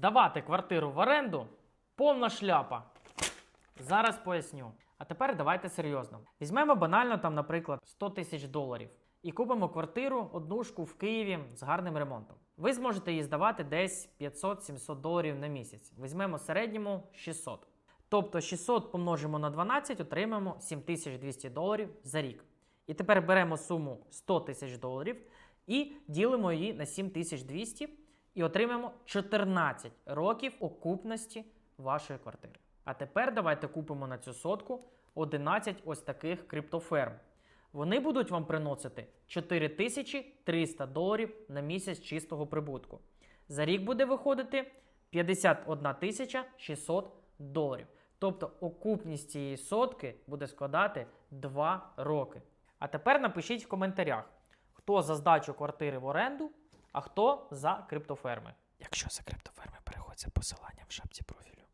Здавати квартиру в оренду повна шляпа. Зараз поясню. А тепер давайте серйозно. Візьмемо банально там, наприклад, 100 тисяч доларів і купимо квартиру, однушку в Києві з гарним ремонтом. Ви зможете її здавати десь 500-700 доларів на місяць. Візьмемо середньому 600. Тобто 600 помножимо на 12, отримаємо 7200 доларів за рік. І тепер беремо суму 100 тисяч доларів і ділимо її на 7200 і отримаємо 14 років окупності вашої квартири. А тепер давайте купимо на цю сотку 11 ось таких криптоферм. Вони будуть вам приносити 4300 доларів на місяць чистого прибутку. За рік буде виходити 51 600 доларів. Тобто окупність цієї сотки буде складати 2 роки. А тепер напишіть в коментарях, хто за здачу квартири в оренду, а хто за криптоферми. Якщо за криптоферми переходь за посиланням в шапці профілю.